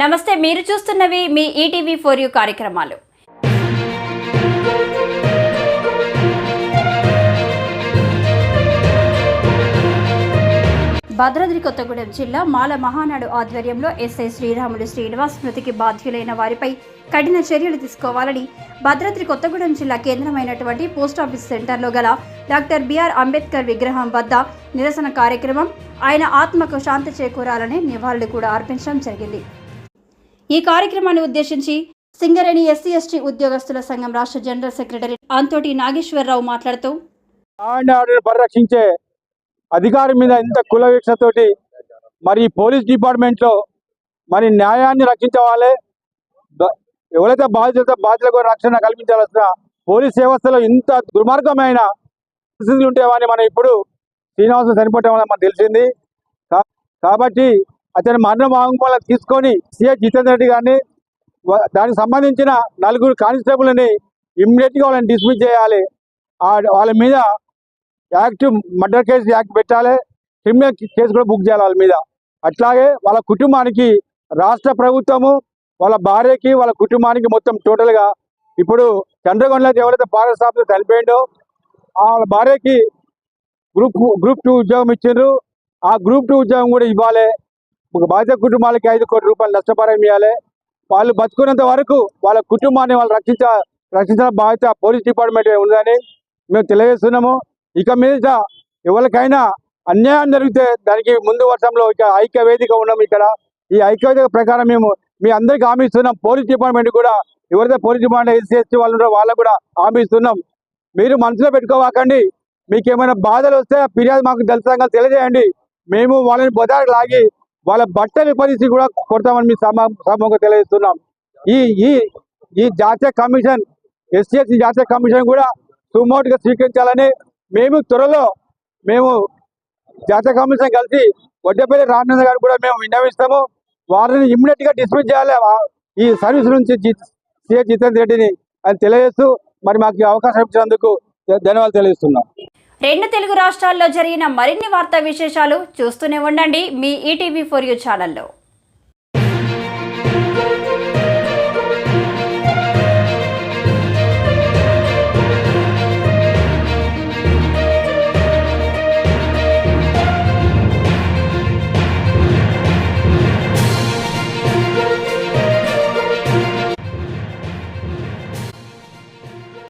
నమస్తే మీరు చూస్తున్నవి మీ ఈటీవీ ఫోర్ యూ కార్యక్రమాలు. భద్రాద్రి కొత్తగూడెం జిల్లా మాల మహానాడు ఆధ్వర్యంలో ఎస్ఐ శ్రీరాములు శ్రీనివాస్ మృతికి బాధ్యులైన వారిపై కఠిన చర్యలు తీసుకోవాలని భద్రాద్రి కొత్తగూడెం జిల్లా కేంద్రమైనటువంటి పోస్టాఫీస్ సెంటర్లో గల డాక్టర్ బిఆర్ అంబేద్కర్ విగ్రహం వద్ద నిరసన కార్యక్రమం. ఆయన ఆత్మకు శాంతి చేకూరాలని నివాళులు కూడా అర్పించడం జరిగింది. ఈ కార్యక్రమాన్ని ఉద్దేశించి సింగరేణి ఎస్సీ ఎస్టీ ఉద్యోగస్తుల సంఘం రాష్ట్ర జనరల్ సెక్రటరీ అంతోటి నాగేశ్వరరావు మాట్లాడుతూ పరిరక్షించే అధికారి మీద ఇంత కుల వీక్షతోటి మరి పోలీస్ డిపార్ట్మెంట్లో మరి న్యాయాన్ని రక్షించే వాళ్ళే ఎవరైతే బాధితులతో బాధితులకు రక్షణ కల్పించాల్సిన పోలీస్ వ్యవస్థలో ఇంత దుర్మార్గమైన పరిస్థితులు ఉంటాయని మనం ఇప్పుడు శ్రీనివాసం చనిపోవటం వల్ల మనకు తెలిసింది. కాబట్టి అతని మరణ వాంగ్మూలం తీసుకొని సిఎస్ జితేందర్ రెడ్డి గారిని దానికి సంబంధించిన నలుగురు కానిస్టేబుల్ని ఇమ్మీడియట్గా వాళ్ళని డిస్మిస్ చేయాలి. వాళ్ళ మీద యాక్ట్ మర్డర్ కేసు యాక్ట్ పెట్టాలి. క్రిమినల్ కేసు కూడా బుక్ చేయాలి వాళ్ళ మీద. అట్లాగే వాళ్ళ కుటుంబానికి రాష్ట్ర ప్రభుత్వము వాళ్ళ భార్యకి వాళ్ళ కుటుంబానికి మొత్తం టోటల్గా ఇప్పుడు చంద్రగొండలో ఎవరైతే ఫారెస్ట్ ఆఫీసర్ చనిపోయిండో ఆ వాళ్ళ భార్యకి గ్రూప్ గ్రూప్ టూ ఉద్యోగం ఇచ్చిండ్రు. ఆ గ్రూప్ టూ ఉద్యోగం కూడా ఇవ్వాలి. బాధిత కుటుంబాలకి ఐదు కోట్ల రూపాయలు నష్టపరం ఇవ్వాలి. వాళ్ళు బతుకున్నంత వరకు వాళ్ళ కుటుంబాన్ని వాళ్ళు రక్షించ రక్షించిన బాధ్యత పోలీస్ డిపార్ట్మెంట్ ఉందని మేము తెలియజేస్తున్నాము. ఇక మీద ఎవరికైనా అన్యాయం జరిగితే దానికి ముందు వర్షంలో ఇక ఐక్య వేదిక ఉన్నాం ఇక్కడ. ఈ ఐక్య వేదిక ప్రకారం మేము మీ అందరికి హామీ ఇస్తున్నాం. పోలీస్ డిపార్ట్మెంట్ కూడా ఎవరైతే పోలీస్ డిపార్ట్మెంట్ ఎస్సీ ఎస్టీ వాళ్ళు ఉన్నారో వాళ్ళకు కూడా హామీ ఇస్తున్నాం. మీరు మనసులో పెట్టుకోవాకండి. మీకు ఏమైనా బాధలు వస్తే ఫిర్యాదు మాకు తెలుసంగా తెలియజేయండి. మేము వాళ్ళని బొదారికి లాగి వాళ్ళ బట్టలు పరిస్థితి కూడా కొడతామని మీ సమూహంగా తెలియజేస్తున్నాం. ఈ ఈ ఈ జాతీయ కమిషన్ ఎస్సీ జాతీయ కమిషన్ కూడా సుమోటుగా స్వీకరించాలని మేము త్వరలో మేము జాతీయ కమిషన్ కలిసి వడ్డేపల్లి రామచంద్ర గారు కూడా మేము విన్నవిస్తాము. వారిని ఇమ్మీడియట్గా డిస్మిస్ చేయాలి. ఈ సర్వీస్ నుంచి సీఎం జితేందర్ రెడ్డిని అని తెలియజేస్తూ మరి మాకు అవకాశం ఇచ్చినందుకు ధన్యవాదాలు తెలియజేస్తున్నాం. రెండు తెలుగు రాష్ట్రాల్లో జరిగిన మరిన్ని వార్తా విశేషాలు చూస్తూనే ఉండండి మీ ఈటీవీ ఫోర్ యూ ఛానల్లో.